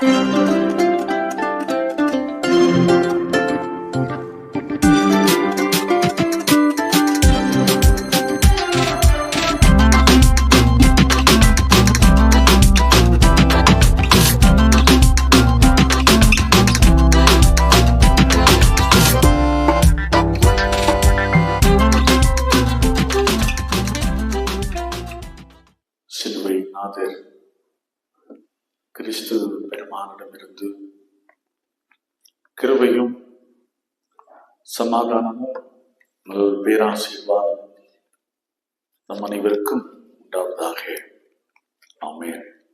சிலுவை சமாதானமும் நல் பேராசீர்வாதம் நம் அனைவருக்கும் உண்டாவதாக. ஆமென்.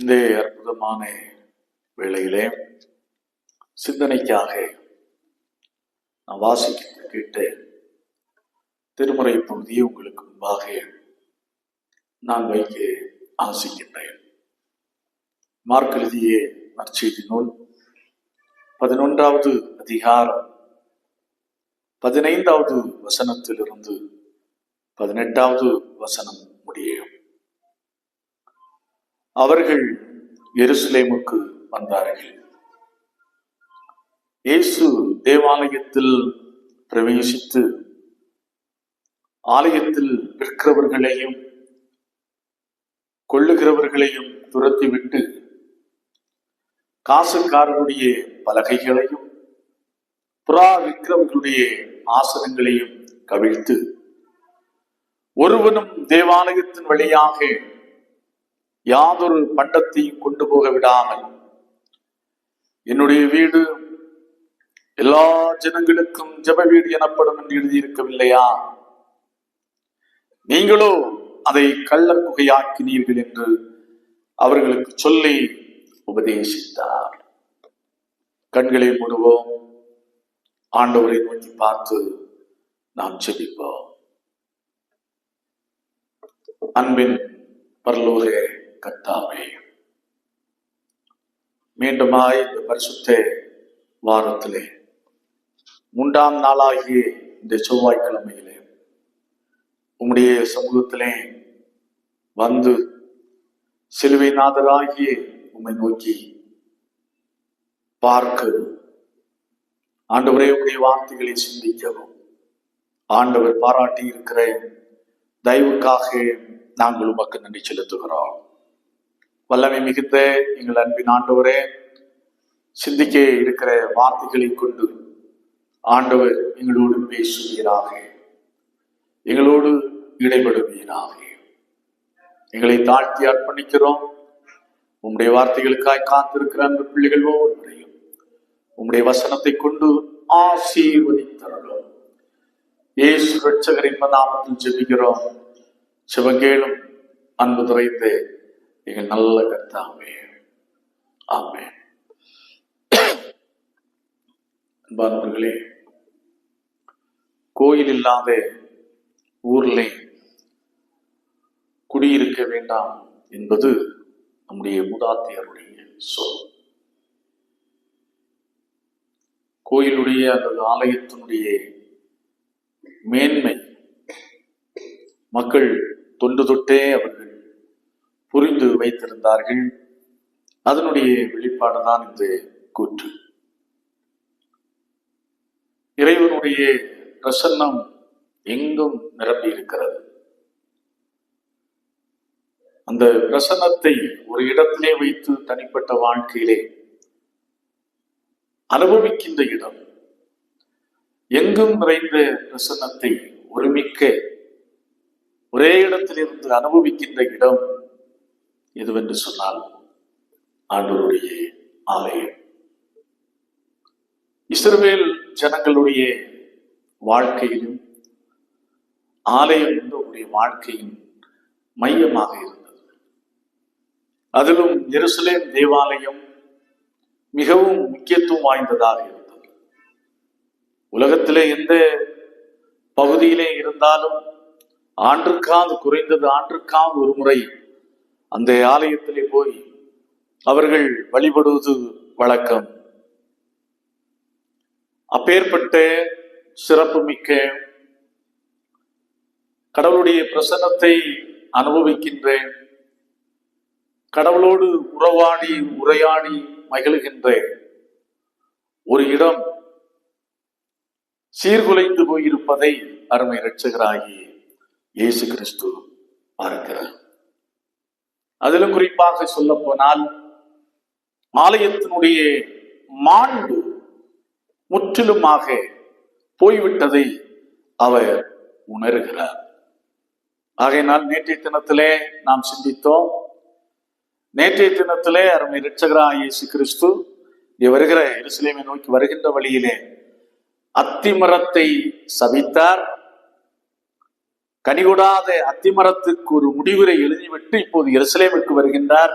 இந்த அற்புதமான வேளையிலே சிந்தனைக்காக நான் வாசிக்க கேட்ட திருமுறை பகுதியை உங்களுக்கு முன்பாக நான் வைக்க ஆசிக்கின்றேன். மார்க்கெழுதியே நற்செய்தி நூல் பதினொன்றாவது அதிகாரம். பதினைந்தாவது வசனத்திலிருந்து பதினெட்டாவது வசனம் முடியும். அவர்கள் எருசலேமுக்கு வந்தார்கள். இயேசு தேவாலயத்தில் பிரவேசித்து ஆலயத்தில் விற்கிறவர்களையும் கொள்ளுகிறவர்களையும் துரத்திவிட்டு காசுக்காரனுடைய பலகைகளையும் புறா விக்ரம்களுடைய ஆசனங்களையும் கவிழ்த்து ஒருவனும் தேவாலயத்தின் வழியாக யாதொரு பண்டத்தையும் கொண்டு போக விடாமல் என்னுடைய வீடு எல்லா ஜனங்களுக்கும் ஜப வீடு எனப்படும் என்று எழுதியிருக்கவில்லையா? நீங்களோ அதை கள்ள குகையாக்கினீர்கள் என்று அவர்களுக்கு சொல்லி உபதேசித்தார். கண்களை மூடுவோம். ஆண்டவரை நோக்கி பார்த்து நாம் செபிப்போம் அன்பின் பரலோக கத்தாவே மீண்டுமாய் இந்த பரிசுத்த வாரத்திலே மூன்றாம் நாளாகிய இந்த செவ்வாய்க்கிழமையிலே உம்முடைய சமூகத்திலே வந்து சிலுவை நாதராகிய உண்மை நோக்கி பார்க்க. ஆண்டவரே உடைய வார்த்தைகளை சிந்திக்கவும். ஆண்டவர் பாராட்டி இருக்கிற தயவுக்காக நாங்கள் உமக்கு நன்றி செலுத்துகிறோம். வல்லமை மிகுந்த எங்கள் அன்பின் ஆண்டவரே சிந்திக்க இருக்கிற வார்த்தைகளை கொண்டு ஆண்டவர் எங்களோடு பேசுவீராக. எங்களோடு இடைபடுவீராக. எங்களை தாழ்த்தி அர்ப்பணிக்கிறோம். உம்முடைய வார்த்தைகளுக்காய் காத்திருக்கிற அன்பு பிள்ளைகள் ஒவ்வொருவரையும் உம்முடைய வசனத்தை கொண்டு ஆசீர்வதித்தரணும் ஏசு ரட்சகரின் நாமத்தில் ஜெபிக்கிறோம். சிவகேளும் அன்பு துறைந்து எங்கள் நல்ல கருத்தாமே ஆமே அன்பானவர்களே கோயில் இல்லாத ஊரிலே குடியிருக்க வேண்டாம் என்பது நம்முடைய மூதாதையருடைய சொல். கோயிலுடைய அல்லது ஆலயத்தினுடைய மேன்மை மக்கள் தொன்று தொட்டே அவர்கள் புரிந்து வைத்திருந்தார்கள். அதனுடைய வெளிப்பாடுதான் இந்த கூற்று. இறைவனுடைய பிரசன்னம் எங்கும் நிரம்பி இருக்கிறது அந்த பிரசன்னத்தை ஒரு இடத்திலே வைத்து தனிப்பட்ட வாழ்க்கையிலே அனுபவிக்கின்ற இடம். எங்கும் நிறைந்த பிரசன்னத்தை ஒருமிக்க ஒரே இடத்திலிருந்து அனுபவிக்கின்ற இடம் எதுவென்று சொன்னால் ஆண்டவருடைய ஆலயம். இஸ்ரவேல் ஜனங்களுடைய வாழ்க்கையிலும் ஆலயம் வந்து உடைய வாழ்க்கையின் மையமாக இருந்தது. அதிலும் எருசலேம் தேவாலயம் மிகவும் முக்கியத்துவம் வாய்ந்ததாக இருந்தது. உலகத்திலே எந்த பகுதியிலே இருந்தாலும் ஆண்டுக்காவது குறைந்தது ஆண்டுக்காவது ஒரு முறை அந்த ஆலயத்திலே போய் அவர்கள் வழிபடுவது வழக்கம். அப்பேற்பட்ட சிறப்புமிக்க கடவுளுடைய பிரசன்னத்தை அனுபவிக்கின்றேன் கடவுளோடு உறவாடி உரையாடி மகிழ்கின்ற. ஒரு இடம் சீர்குலைந்து போயிருப்பதை அருமை இரட்சகராகி இயேசு கிறிஸ்து பார்க்கிறார். அதிலும் குறிப்பாக சொல்ல போனால் ஆலயத்தினுடைய மாண்பு முற்றிலுமாக போய்விட்டதை அவர் உணர்கிறார். ஆகையினால் நேற்றைய தினத்திலே நாம் சிந்தித்தோம் நேற்றைய தினத்திலே அருமை இரட்சகரா இயேசு கிறிஸ்து இங்கே வருகிற எருசலேமை நோக்கி வருகின்ற வழியிலே அத்திமரத்தை சபித்தார். கனிகொடாத அத்திமரத்துக்கு ஒரு முடிவுரை எழுதிவிட்டு இப்போது எருசலேமுக்கு வருகின்றார்.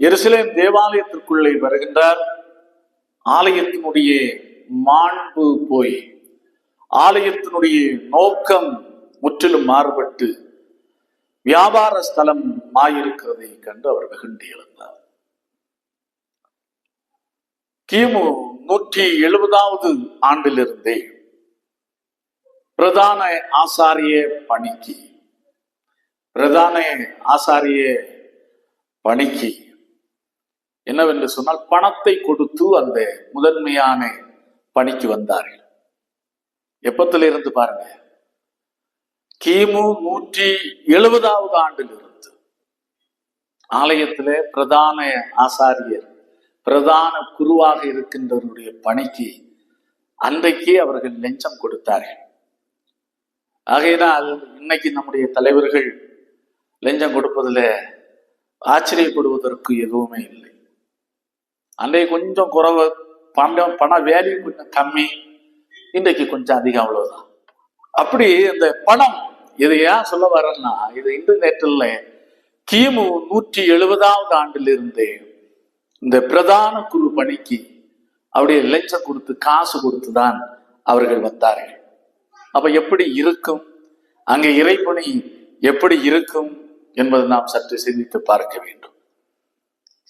எருசலேம் தேவாலயத்திற்குள்ளே வருகின்றார். ஆலயத்தினுடைய மாண்பு போய் ஆலயத்தினுடைய நோக்கம் முற்றிலும் மாறுபட்டு வியாபார ஸ்தலம் ஆயிருக்கிறதை கண்டு அவர் வெகுண்டு எழுந்தார். கிமு நூற்றி எழுபதாவது ஆண்டிலிருந்தே பிரதான ஆசாரிய பணிக்கு பிரதான ஆசாரிய பணிக்கு என்னவென்று சொன்னால் பணத்தை கொடுத்து அந்த முதன்மையான பணிக்கு வந்தார்கள். எப்பத்துல இருந்து பாருங்க? கிமு நூற்றி எழுபதாவது ஆண்டில் இருந்து ஆலயத்திலே பிரதான ஆசாரியர் பிரதான குருவாக இருக்கின்றவருடைய பணிக்கு அன்றைக்கே அவர்கள் லஞ்சம் கொடுத்தார்கள். ஆகையினால் இன்னைக்கு நம்முடைய தலைவர்கள் லஞ்சம் கொடுப்பதில் ஆச்சரியப்படுவதற்கு எதுவுமே இல்லை. அன்றைக்கு கொஞ்சம் குறவு பணம் பண வேல்யூ கொஞ்சம் கம்மி இன்றைக்கு கொஞ்சம் அதிகம் அவ்வளவுதான். அப்படி இந்த பணம் இதை ஏன் சொல்ல வரேன்னா இது இன்டர்நெட்டில் கிமு நூற்றி எழுபதாவது ஆண்டிலிருந்து இந்த பிரதான குரு பணிக்கு அப்படியே லஞ்சம் கொடுத்து காசு கொடுத்து தான் அவர்கள் வந்தார்கள். அப்ப எப்படி இருக்கும்? அங்கே இறைப்பணி எப்படி இருக்கும் என்பது நாம் சற்று சிந்தித்து பார்க்க வேண்டும்.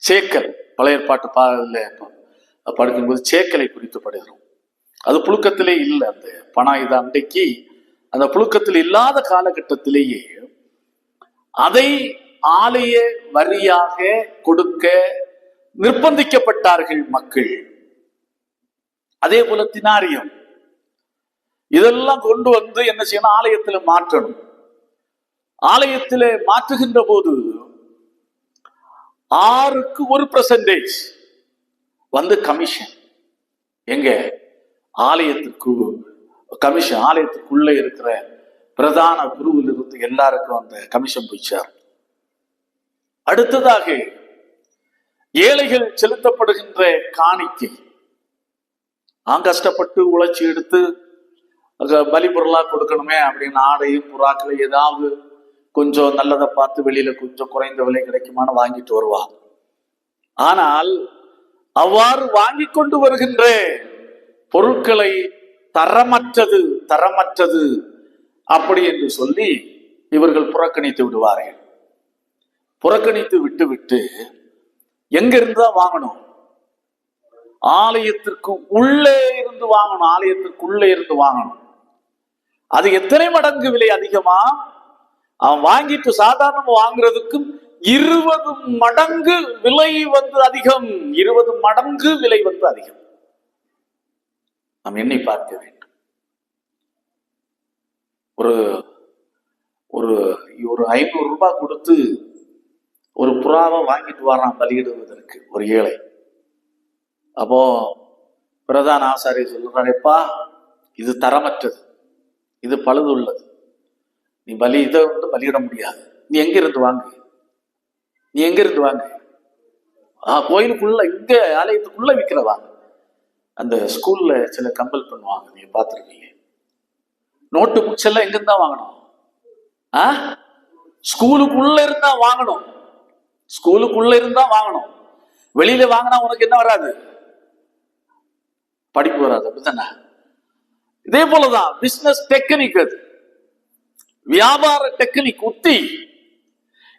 சேக்கல் பழைய ஏற்பாட்டு பாடல படுக்கும்போது சேக்கலை குறித்து படுகிறோம். அது புழுக்கத்திலே இல்லை அந்த பணம் இது அன்றைக்கு அந்த புழுக்கத்தில் இல்லாத காலகட்டத்திலேயே அதை ஆலய வரியாக கொடுக்க நிர்பந்திக்கப்பட்டார்கள் மக்கள். அதே போல தினாரியம். இதெல்லாம் கொண்டு வந்து என்ன செய்யணும்? ஆலயத்துல மாற்றணும். ஆலயத்திலே மாற்றுகின்ற போது ஆறுக்கு ஒரு பர்சன்டேஜ் வந்து கமிஷன் எங்க? ஆலயத்துக்கு கமிஷன் ஆலயத்துக்குள்ள இருக்கிற பிரதான குருவில் இருந்து எல்லாருக்கும் அந்த கமிஷன் போயிச்சார் அடுத்ததாக ஏழைகள் செலுத்தப்படுகின்ற காணிக்கை. நான் கஷ்டப்பட்டு உழைச்சி எடுத்து அங்க பலி கொடுக்கணுமே அப்படின்னு ஆடையும் புறாக்களை ஏதாவது கொஞ்சம் நல்லதை பார்த்து வெளியில கொஞ்சம் குறைந்த விலை கிடைக்குமான்னு வாங்கிட்டு வருவான் ஆனால் அவ்வாறு வாங்கி கொண்டு வருகின்ற பொருட்களை தரமற்றது தரமற்றது அப்படி என்று சொல்லி இவர்கள் புறக்கணித்து விடுவார்கள். புறக்கணித்து விட்டு விட்டு எங்க தான் வாங்கணும்? ஆலயத்திற்கு உள்ளே இருந்து வாங்கணும் ஆலயத்திற்குள்ளே இருந்து வாங்கணும். அது எத்தனை மடங்கு விலை அதிகமா? அவன் வாங்கிட்டு சாதாரண வாங்குறதுக்கும் இருபது மடங்கு விலை வந்து அதிகம். இருபது மடங்கு விலை வந்து அதிகம். நாம் எண்ணி பார்க்க வேண்டும். ஒரு ஒரு ஒரு ஐநூறு ரூபாய் கொடுத்து ஒரு புறாவை வாங்கிட்டு வரான் பலியிடுவதற்கு ஒரு ஏழை. அப்போ பிரதான ஆசாரி சொல்லுறாருப்பா இது தரமற்றது. இது பழுது உள்ளது நீ பலி இதை வந்து பலியிட முடியாது. நீ எங்க இருந்து வாங்கு? நீ எங்க இருந்து வாங்கு? ஆ கோயிலுக்குள்ள இங்க ஆலயத்துக்குள்ள விற்கிறவாங்க அந்த ஸ்கூல்ல சில கம்பல் பண்ணுவாங்க நீங்க பார்த்துருக்கீங்க. நோட்டு புக்ஸ் எல்லாம் தான் வாங்கணும்? ஆ? ஸ்கூலுக்குள்ள இருந்தா வாங்கணும். ஸ்கூலுக்குள்ள இருந்தா வாங்கணும். வெளியில வாங்கினா உனக்கு என்ன வராது? படிப்பு வராது அப்படித்தானே? இதே போலதான் பிசினஸ் டெக்னிக் அது. வியாபார டெக்னிக் உத்தி.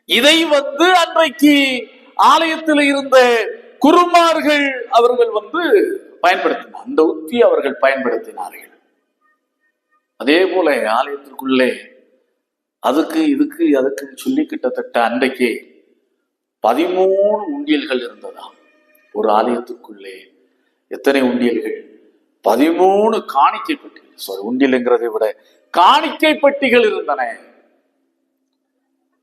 இதை வந்து அன்றைக்கு ஆலயத்தில் இருந்த குருமார்கள் அவர்கள் வந்து பயன்படுத்தினார் அந்த உத்தி அவர்கள் பயன்படுத்தினார்கள். அதே போல ஆலயத்திற்குள்ளே அதுக்கு இதுக்கு அதுக்கு சொல்லி கிட்டத்தட்ட அன்றைக்கே பதிமூணு உண்டியல்கள் இருந்ததாம் ஒரு ஆலயத்துக்குள்ளே எத்தனை உண்டியல்கள்? பதிமூணு காணிக்கை பெட்டிகள். சாரி உண்டியல்ங்கிறதை விட காணிக்கை பெட்டிகள் இருந்தன.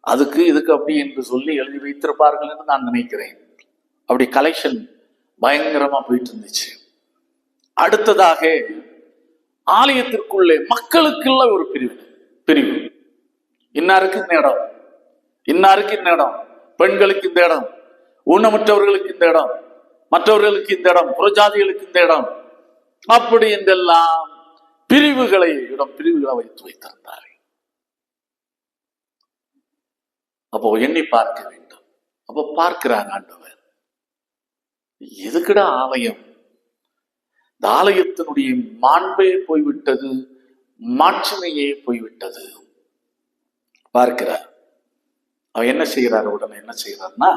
அதுக்கு இதுக்கு அப்படி என்று சொல்லி எழுதி வைத்திருப்பார்கள் என்று நான் நினைக்கிறேன். அப்படி கலெக்ஷன் பயங்கரமா போயிட்டு இருந்துச்சு. அடுத்ததாக ஆலயத்திற்குள்ளே மக்களுக்குள்ள ஒரு பிரிவு பிரிவு. இன்னாருக்கு இந்த இடம்? இன்னாருக்கு இந்த இடம்? பெண்களுக்கு இந்த இடம் ஊனமுற்றவர்களுக்கு இந்த இடம் மற்றவர்களுக்கு இந்த இடம் புறஜாதிகளுக்கு இந்த இடம். அப்படி என்றெல்லாம் பிரிவுகளை இடம் பிரிவுகளை வைத்து வைத்திருந்தார்கள். அப்போ எண்ணி பார்க்க வேண்டும். அப்போ பார்க்கிறார் ஆண்டவர். எதுக்குடா ஆலயம்? இந்த ஆலயத்தினுடைய மாண்பே போய்விட்டது மாட்சிமையே போய்விட்டது. பார்க்கிறார். அவர் என்ன செய்கிறார் உடனே? என்ன செய்கிறார்னா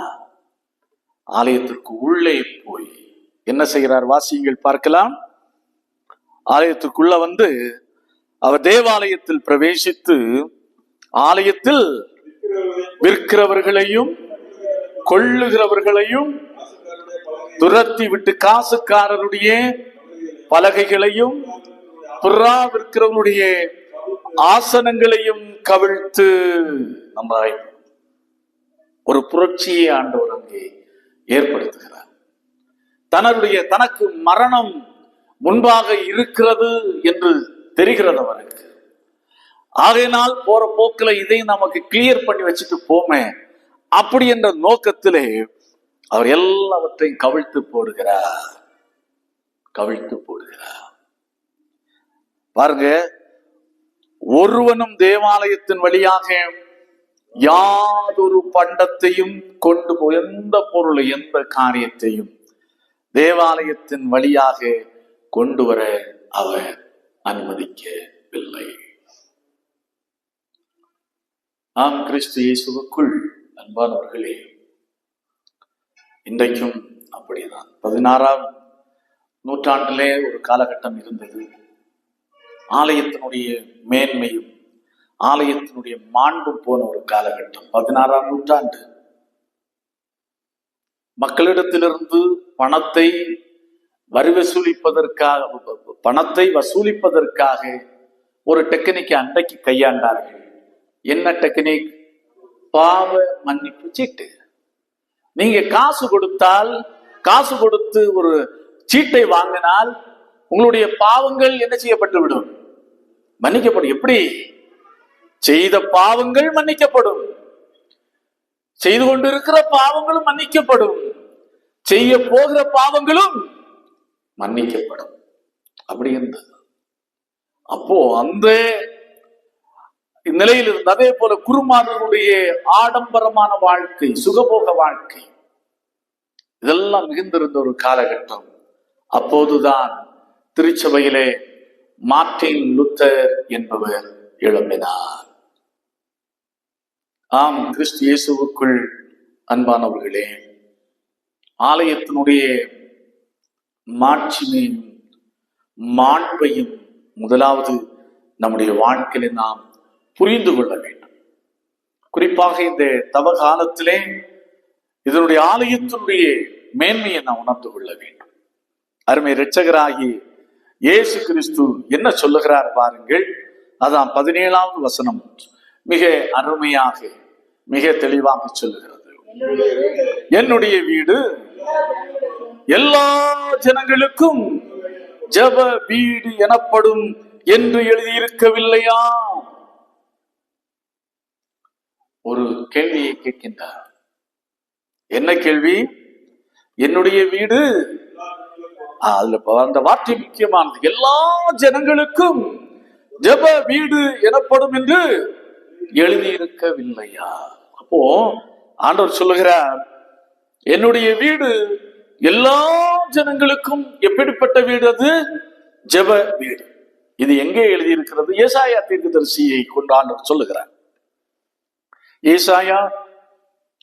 ஆலயத்திற்கு உள்ளே போய் என்ன செய்கிறார்? வாசியங்கள் பார்க்கலாம். ஆலயத்திற்குள்ள வந்து அவர் தேவாலயத்தில் பிரவேசித்து ஆலயத்தில் விற்கிறவர்களையும் கொள்ளுகிறவர்களையும் துரத்தி விட்டு காசுக்காரருடைய பலகைகளையும் புறா விற்கிறவருடைய ஆசனங்களையும் கவிழ்த்து நம்பாய் ஒரு புரட்சியை ஆண்டவர் அங்கே ஏற்படுத்துகிறார். தன்னுடைய தனக்கு மரணம் முன்பாக இருக்கிறது என்று தெரிகிறது அவருக்கு. ஆகையினால் போற போக்கில் இதை நமக்கு கிளியர் பண்ணி வச்சுட்டு போமே. அப்படி என்ற நோக்கத்திலே அவர் எல்லாவற்றையும் கவிழ்த்து போடுகிறார். கவிழ்த்து போடுகிறார். பாருங்க ஒருவனும் தேவாலயத்தின் வழியாக யாதொரு பண்டத்தையும் கொண்டு போய் எந்த பொருள் எந்த காரியத்தையும் தேவாலயத்தின் வழியாக கொண்டு வர அவர் அனுமதிக்கவில்லை. ஆம் கிறிஸ்து இயேசுவுக்குள் அன்பானவர்களே இன்றைக்கும் அப்படிதான். பதினாறாம் நூற்றாண்டிலே ஒரு காலகட்டம் இருந்தது. ஆலயத்தினுடைய மேன்மையும் ஆலயத்தினுடைய மாண்பும் போன ஒரு காலகட்டம் பதினாறாம் நூற்றாண்டு. மக்களிடத்திலிருந்து பணத்தை வரி வசூலிப்பதற்காக பணத்தை வசூலிப்பதற்காக ஒரு டெக்னிக்கை அன்றைக்கு கையாண்டார்கள். என்ன டெக்னிக்? பாவ மன்னிப்பு சீட்டு. நீங்க காசு கொடுத்தால் காசு கொடுத்து ஒரு சீட்டை வாங்கினால் உங்களுடைய பாவங்கள் என்ன செய்யப்பட்டு விடும் மன்னிக்கப்படும். எப்படி? செய்த பாவங்கள் மன்னிக்கப்படும். செய்து கொண்டிருக்கிற பாவங்களும் மன்னிக்கப்படும். செய்ய போகிற பாவங்களும் மன்னிக்கப்படும். அப்படி இருந்தது. அப்போ அந்த நிலையில் இருந்த அதே போல குருமார்களுடைய ஆடம்பரமான வாழ்க்கை சுகபோக வாழ்க்கை இதெல்லாம் மிகுந்திருந்த ஒரு காலகட்டம். அப்போதுதான் திருச்சபையிலே மார்ட்டின் லுத்தர் என்பவர் எழும்பினார். ஆம் கிறிஸ்து இயேசுவுக்குள் அன்பானவர்களே ஆலயத்தினுடைய மாட்சிமையும் மாண்பையும் முதலாவது நம்முடைய வாழ்க்கையில நாம் புரிந்து கொள்ள வேண்டும். குறிப்பாக இந்த தவ காலத்திலே இதனுடைய ஆலயத்தினுடைய மேன்மையை நாம் உணர்ந்து கொள்ள வேண்டும். அருமை இரட்சகராகி இயேசு கிறிஸ்து என்ன சொல்லுகிறார் பாருங்கள். அதான் பதினேழாவது வசனம். மிக அருமையாக மிக தெளிவாக சொல்லுகிறது. என்னுடைய வீடு எல்லா ஜனங்களுக்கும் ஜப வீடு எனப்படும் என்று எழுதியிருக்கவில்லையா? ஒரு கேள்வியை கேட்கின்றார். என்ன கேள்வி? என்னுடைய வீடு அதுல அந்த வார்த்தை முக்கியமானது. எல்லா ஜனங்களுக்கும் ஜெப வீடு எனப்படும் என்று எழுதியிருக்கவில்லையா? அப்போ ஆண்டவர் சொல்லுகிறார் என்னுடைய வீடு எல்லா ஜனங்களுக்கும் எப்படிப்பட்ட வீடு அது? ஜெப வீடு. இது எங்கே எழுதியிருக்கிறது? ஏசாயா தீர்க்கதரிசியை கொண்டு ஆண்டவர் சொல்லுகிறார். ஏசாயா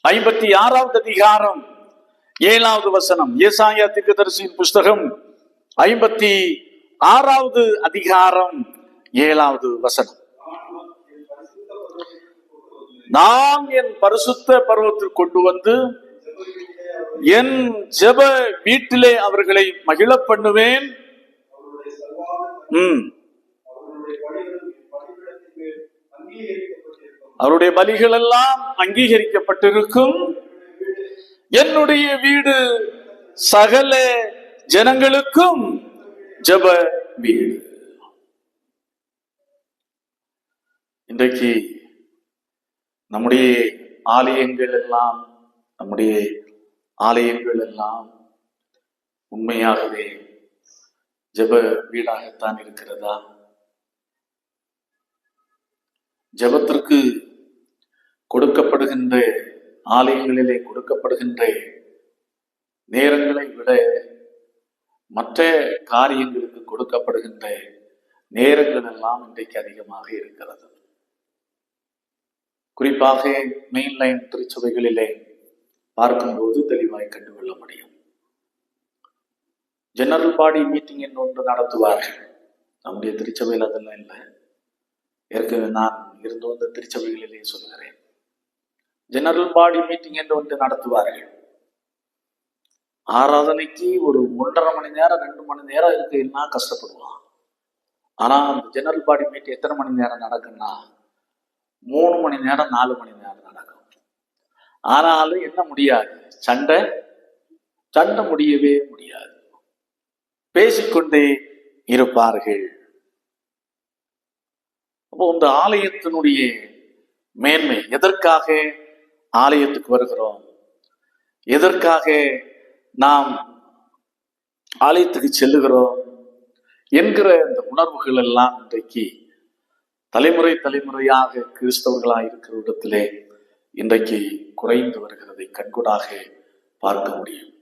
ஐம்பத்தி ஆறாவது அதிகாரம் ஏழாவது வசனம் ஏசாயா தீர்க்கதரிசியின் புஸ்தகம் ஐம்பத்தி ஆறாவது அதிகாரம் ஏழாவது வசனம். நான் என் பரிசுத்த பருவத்தில் கொண்டு வந்து என் ஜெப வீட்டிலே அவர்களை மகிழ பண்ணுவேன். அவருடைய அவருடைய அவருடைய பலிகள் எல்லாம் அங்கீகரிக்கப்பட்டிருக்கும். என்னுடைய வீடு சகல ஜனங்களுக்கும் ஜெப வீடு. இன்றைக்கு நம்முடைய ஆலயங்கள் எல்லாம் நம்முடைய ஆலயங்கள் எல்லாம் உண்மையாகவே ஜெப வீடாகத்தான் இருக்கிறதா? ஜெபத்திற்கு கொடுக்கப்படுகின்ற ஆலயங்களிலே கொடுக்கப்படுகின்ற நேரங்களை விட மற்ற காரியங்களுக்கு கொடுக்கப்படுகின்ற நேரங்கள் எல்லாம் இன்றைக்கு அதிகமாக இருக்கிறது. குறிப்பாக மெயின்லைன் திருச்சபைகளிலே பார்க்கும்போது தெளிவாய் கண்டுகொள்ள முடியும். ஜெனரல் பாடி மீட்டிங் என்று ஒன்று நடத்துவார்கள். நம்முடைய திருச்சபையில் அதெல்லாம் இல்லை. ஏற்கனவே நான் இருந்து வந்த திருச்சபைகளிலே சொல்கிறேன். ஜெனரல் பாடி மீட்டிங் என்று ஒன்று நடத்துவார்கள். ஆராதனைக்கு ஒரு ஒன்றரை மணி நேரம் ரெண்டு மணி நேரம் இருக்குன்னா கஷ்டப்படுவான். ஆனா அந்த ஜெனரல் பாடி மீட்டிங் எத்தனை மணி நேரம் நடக்குன்னா மூணு மணி நேரம் நாலு மணி நேரம் நடக்கும். ஆனாலும் என்ன முடியாது? சண்டை? சண்டை முடியவே முடியாது. பேசிக்கொண்டே இருப்பார்கள். அப்போ இந்த ஆலயத்தினுடைய மேன்மை எதற்காக? ஆலயத்துக்கு வருகிறோம். எதற்காக நாம் ஆலயத்துக்கு செல்லுகிறோம் என்கிற இந்த உணர்வுகள் எல்லாம் இன்றைக்கு தலைமுறை தலைமுறையாக கிறிஸ்தவர்களாக இருக்கிற இடத்திலே இன்றைக்கு குறைந்து வருகிறதை கண்கூடாக பார்க்க முடியும்.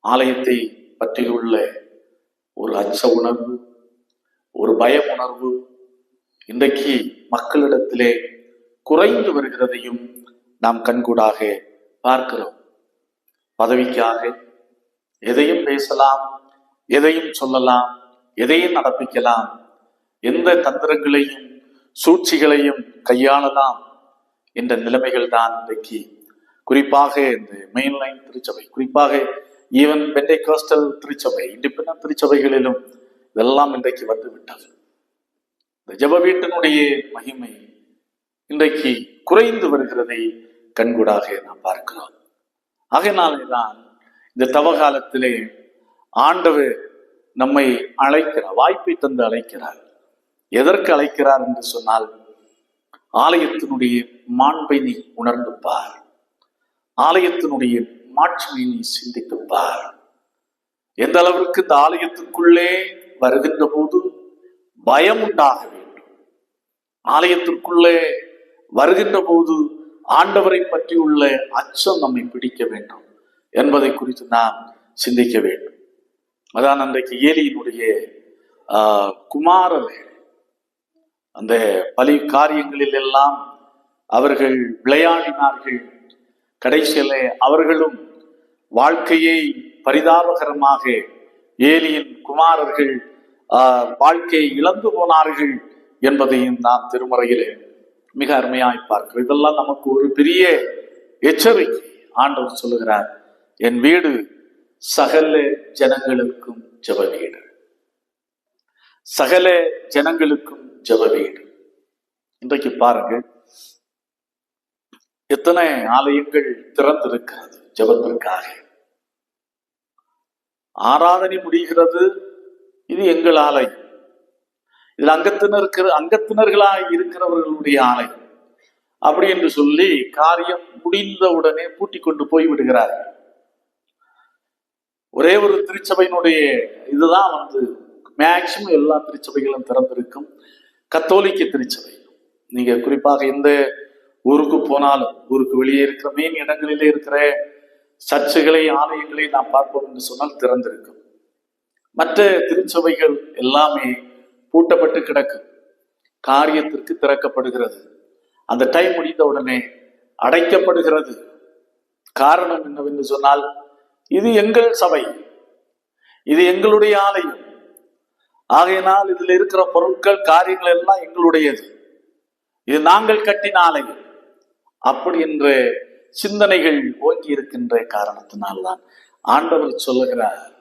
ஆலயத்தை பற்றியுள்ள ஒரு அச்ச உணர்வு ஒரு பய உணர்வு இன்றைக்கு மக்களிடத்திலே குறைந்து வருகிறதையும் நாம் கண்கூடாக பார்க்கிறோம். பதவிக்காக எதையும் பேசலாம் எதையும் சொல்லலாம் எதையும் நடப்பிக்கலாம் எந்த தந்திரங்களையும் சூழ்ச்சிகளையும் கையாளலாம் என்ற நிலைமைகள் தான் இன்றைக்கு. குறிப்பாக இந்த மெயின்லைன் திருச்சபை குறிப்பாக ஈவன் பெண்டை திருச்சபை இண்டிபெண்டன்ட் திருச்சபைகளிலும் இதெல்லாம் இன்றைக்கு வந்துவிட்டது. இந்த ஜெப வீட்டினுடைய மகிமை இன்றைக்கு குறைந்து வருகிறதை கண்கூடாக நாம் பார்க்கிறோம். ஆகையினாலே தான் இந்த தவகாலத்திலே ஆண்டவர் நம்மை அழைக்கிறார் வாய்ப்பை தந்து அழைக்கிறார். எதற்கு அழைக்கிறார் என்று சொன்னால் ஆலயத்தினுடைய மாண்பை நீ உணர்ந்து பார் ஆலயத்தினுடைய மாட்சியை நீ சிந்தித்து பார் எந்த அளவிற்கு இந்த ஆலயத்திற்குள்ளே வருகின்ற போது பயம் உண்டாக வேண்டும். ஆலயத்திற்குள்ளே வருகின்ற போது ஆண்டவரை பற்றியுள்ள அச்சம் நம்மை பிடிக்க வேண்டும் என்பதை குறித்து நாம் சிந்திக்க வேண்டும். அதான் அன்றைக்கு ஏலியினுடைய ஆஹ், அந்த பலி காரியங்களில் எல்லாம் அவர்கள் விளையாடினார்கள். கடைசியில அவர்களும் வாழ்க்கையை பரிதாபகரமாக ஏலியின் குமாரர்கள் ஆஹ், வாழ்க்கையை இழந்து போனார்கள் என்பதையும் நாம் திருமறையிலே மிக அருமையாய் பார்க்கிறோம் இதெல்லாம் நமக்கு ஒரு பெரிய எச்சரிக்கை ஆண்டவர் சொல்லுகிறார். என் வீடு சகல ஜனங்களுக்கும் ஜப வீடு சகல ஜனங்களுக்கும் ஜப வீடு இன்றைக்கு பாருங்க எத்தனை ஆலயங்கள் திறந்திருக்கிறது ஜபத்திற்காக. ஆராதனை முடிகிறது இது எங்கள் ஆலயம். இதில் அங்கத்தினருக்கு அங்கத்தினர்களாக இருக்கிறவர்களுடைய ஆலயம். அப்படி என்று சொல்லி காரியம் முடிந்தவுடனே பூட்டி கொண்டு போய் விடுகிறார்கள் ஒரே ஒரு திருச்சபையினுடைய இதுதான் வந்து மேக்சிமம் எல்லா திருச்சபைகளும் திறந்திருக்கும். கத்தோலிக்க திருச்சபை. நீங்க குறிப்பாக எந்த ஊருக்கு போனாலும் ஊருக்கு வெளியே இருக்கிற மெயின் இடங்களிலே இருக்கிற சர்ச்சுகளை ஆலயங்களை நாம் பார்ப்போம் என்று சொன்னால் திறந்திருக்கும். மற்ற திருச்சபைகள் எல்லாமே பூட்டப்பட்டு கிடக்கும் காரியத்திற்கு திறக்கப்படுகிறது. அந்த டைம் முடிந்த உடனே அடைக்கப்படுகிறது. காரணம் என்னவென்று சொன்னால் இது எங்கள் சபை. இது எங்களுடைய ஆலயம். ஆகையினால் இதில் இருக்கிற பொருட்கள் காரியங்கள் எல்லாம் எங்களுடையது. இது நாங்கள் கட்டின ஆலயம். அப்படி என்று சிந்தனைகள் ஓங்கி இருக்கின்ற காரணத்தினால்தான் ஆண்டவர் சொல்லுகிறார்.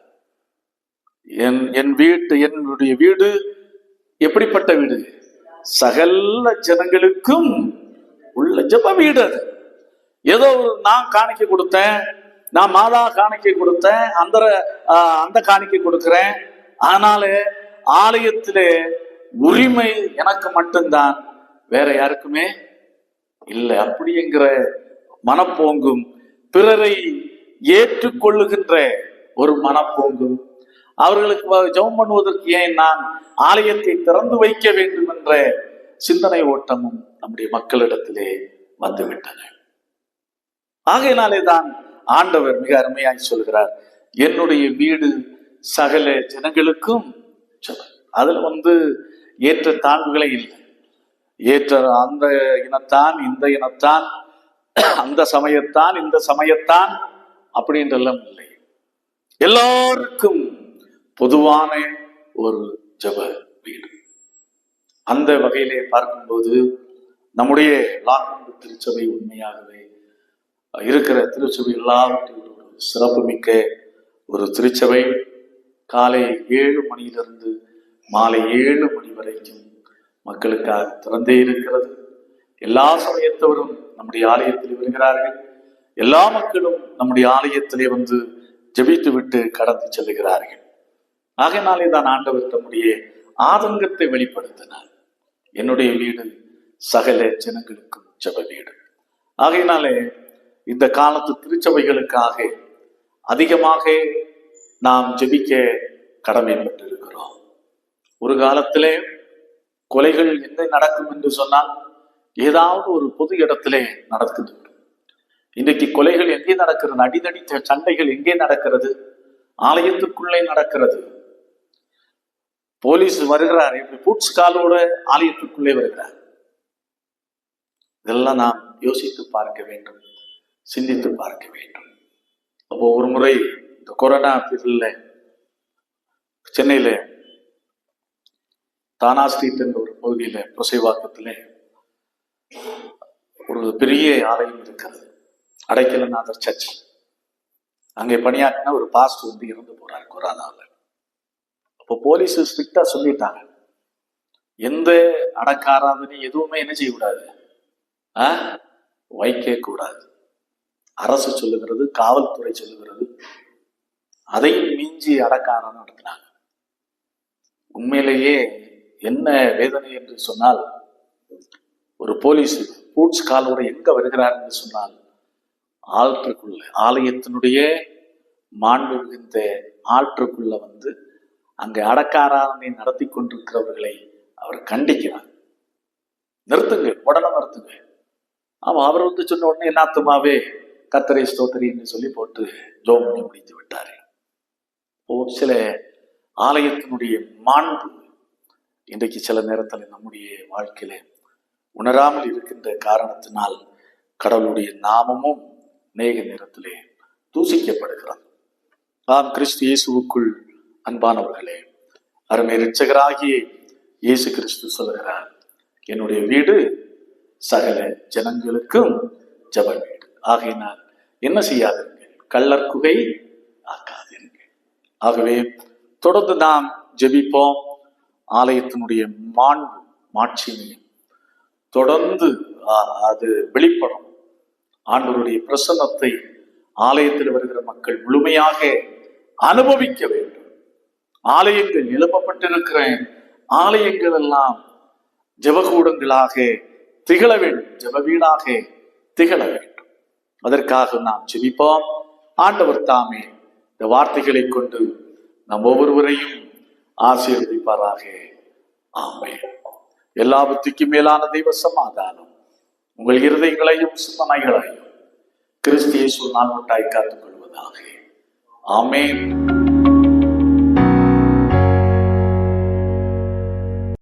என் என் வீட்டு என்னுடைய வீடு எப்படிப்பட்ட வீடு? சகல ஜனங்களுக்கும் உள்ள ஜப வீடு அது. ஏதோ ஒரு நான் காணிக்க கொடுத்தேன் நான் மாதா காணிக்கை கொடுத்தேன் அந்த அந்த காணிக்கை கொடுக்கிறேன். அதனால ஆலயத்திலே உரிமை எனக்கு மட்டும்தான். வேற யாருக்குமே இல்லை. அப்படிங்கிற மனப்போங்கும் பிறரை ஏற்றுக்கொள்ளுகின்ற ஒரு மனப்போங்கும். அவர்களுக்கு ஜெபம் பண்ணுவதற்கு ஏன் நான் ஆலயத்தை திறந்து வைக்க வேண்டும் என்ற சிந்தனை ஓட்டமும் நம்முடைய மக்களிடத்திலே வந்துவிட்டன ஆகையினாலே தான் ஆண்டவர் மிக அருமையாய் சொல்கிறார் என்னுடைய வீடு சகல ஜனங்களுக்கும் அதுல வந்து ஏற்ற தாழ்வுகளே இல்லை. ஏற்ற அந்த இனத்தான் இந்த இனத்தான் அந்த சமயத்தான் இந்த சமயத்தான் அப்படின்றெல்லாம் இல்லை. எல்லாருக்கும் பொதுவான ஒரு ஜெப வீடு. அந்த வகையிலே பார்க்கும்போது நம்முடைய லாக்கம்பு திருச்சபை உண்மையாகவே இருக்கிற திருச்சபை எல்லாவற்றையும் ஒரு சிறப்புமிக்க ஒரு திருச்சபை. காலை ஏழு மணியிலிருந்து மாலை ஏழு மணி வரைக்கும் மக்களுக்காக திறந்தே இருக்கிறது. எல்லா சமயத்தவரும் நம்முடைய ஆலயத்தில் வருகிறார்கள். எல்லா மக்களும் நம்முடைய ஆலயத்திலே வந்து ஜெபித்து விட்டு கடந்து செல்லுகிறார்கள் ஆகையினாலே தான் ஆண்டவர் தம்முடைய ஆதங்கத்தை வெளிப்படுத்தினார். என்னுடைய வீடு சகல ஜனங்களுக்கும் ஜப வீடு. ஆகையினாலே இந்த காலத்து திருச்சபைகளுக்காக அதிகமாக நாம் ஜெபிக்க கடமைப்பட்டிருக்கிறோம் ஒரு காலத்திலே கொலைகள் எங்கே நடக்கும் என்று சொன்னால் ஏதாவது ஒரு பொது இடத்திலே நடக்குது. இன்றைக்கு கொலைகள் எங்கே நடக்கிறது? அடிதடி சண்டைகள் எங்கே நடக்கிறது? ஆலயத்துக்குள்ளே நடக்கிறது. போலீஸ் வருகிறார். இப்படி பூட்ஸ் காலோட ஆலயத்துக்குள்ளே வருகிறார். இதெல்லாம் நாம் யோசித்து பார்க்க வேண்டும். சிந்தித்து பார்க்க வேண்டும். அப்போ ஒரு முறை இந்த கொரோனா பீரியட்ல சென்னையில தானா ஸ்ட்ரீட் என்ற ஒரு பகுதியில புசைவாக்கத்திலே ஒரு பெரிய ஆலயம் இருக்கிறது. அடைக்கலநாதர் சர்ச். அங்கே பணியாற்றின ஒரு பாஸ்ட் வந்து இறந்து போறார் கொரோனாவில். இப்போ போலீஸ் ஸ்ட்ரிக்டா சொல்லிட்டாங்க. எந்த அடக்காராதனை எதுவுமே என்ன செய்யக்கூடாது. ஆ? வைக்க கூடாது அரசு சொல்லுகிறது காவல்துறை சொல்லுகிறது. அதையும் மிஞ்சி அடக்காரம் நடத்தினாங்க உண்மையிலேயே என்ன வேதனை என்று சொன்னால் ஒரு போலீஸ் பூட்ஸ் காலோட எங்க வருகிறார் என்று சொன்னால் ஆற்றுக்குள்ள ஆலயத்தினுடைய மாண்பு மிகுந்த ஆற்றுக்குள்ள வந்து அங்கே அடக்காராதனை நடத்தி கொண்டிருக்கிறவர்களை அவர் கண்டிக்கிறார். நிறுத்துங்க உடனே நிறுத்துங்க ஆமா அவர் வந்து சொன்ன உடனே என்னாத்துமாவே கத்தரை ஸ்தோத்திரின்னு சொல்லி போட்டு ஜோம் பண்ணி முடித்து விட்டார். ஒரு சில ஆலயத்தினுடைய மாண்பு இன்றைக்கு சில நேரத்தில் நம்முடைய வாழ்க்கையில உணராமல் இருக்கின்ற காரணத்தினால் கடவுளுடைய நாமமும் நேக நேரத்திலே தூசிக்கப்படுகிறது. நாம் கிறிஸ்து இயேசுவுக்குள் அன்பானவர்களே அருமை இரட்சகராகிய இயேசு கிறிஸ்து சொல்கிறார் என்னுடைய வீடு சகல ஜனங்களுக்கும் ஜப வீடு ஆகையினால் என்ன செய்யாதீர்கள்? கள்ளர் குகை ஆக்காதீர்கள். ஆகவே தொடர்ந்து நாம் ஜெபிப்போம். ஆலயத்தினுடைய மாண்பு மாட்சிமையும் தொடர்ந்து அது வெளிப்படும். ஆண்டவருடைய பிரசன்னத்தை ஆலயத்தில் வருகிற மக்கள் முழுமையாக அனுபவிக்க வேண்டும். ஆலயங்கள் எழுப்பப்பட்டிருக்கிற ஆலயங்கள் எல்லாம் ஜெபகூடங்களாக திகழ வேண்டும். ஜெப வீடாக திகழ வேண்டும். அதற்காக நாம் ஜெபிப்போம். ஆண்டவர் தாமே இந்த வார்த்தைகளை கொண்டு நம் ஒவ்வொருவரையும் ஆசீர்வதிப்பாராக. ஆமை எல்லா புத்திக்கும் மேலான தெய்வ சமாதானம். உங்கள் இருதயங்களையும் சிந்தனைகளையும் கிறிஸ்தியை சொன்னால் நாள் காத்துக் கொள்வதாக. ஆமேன்.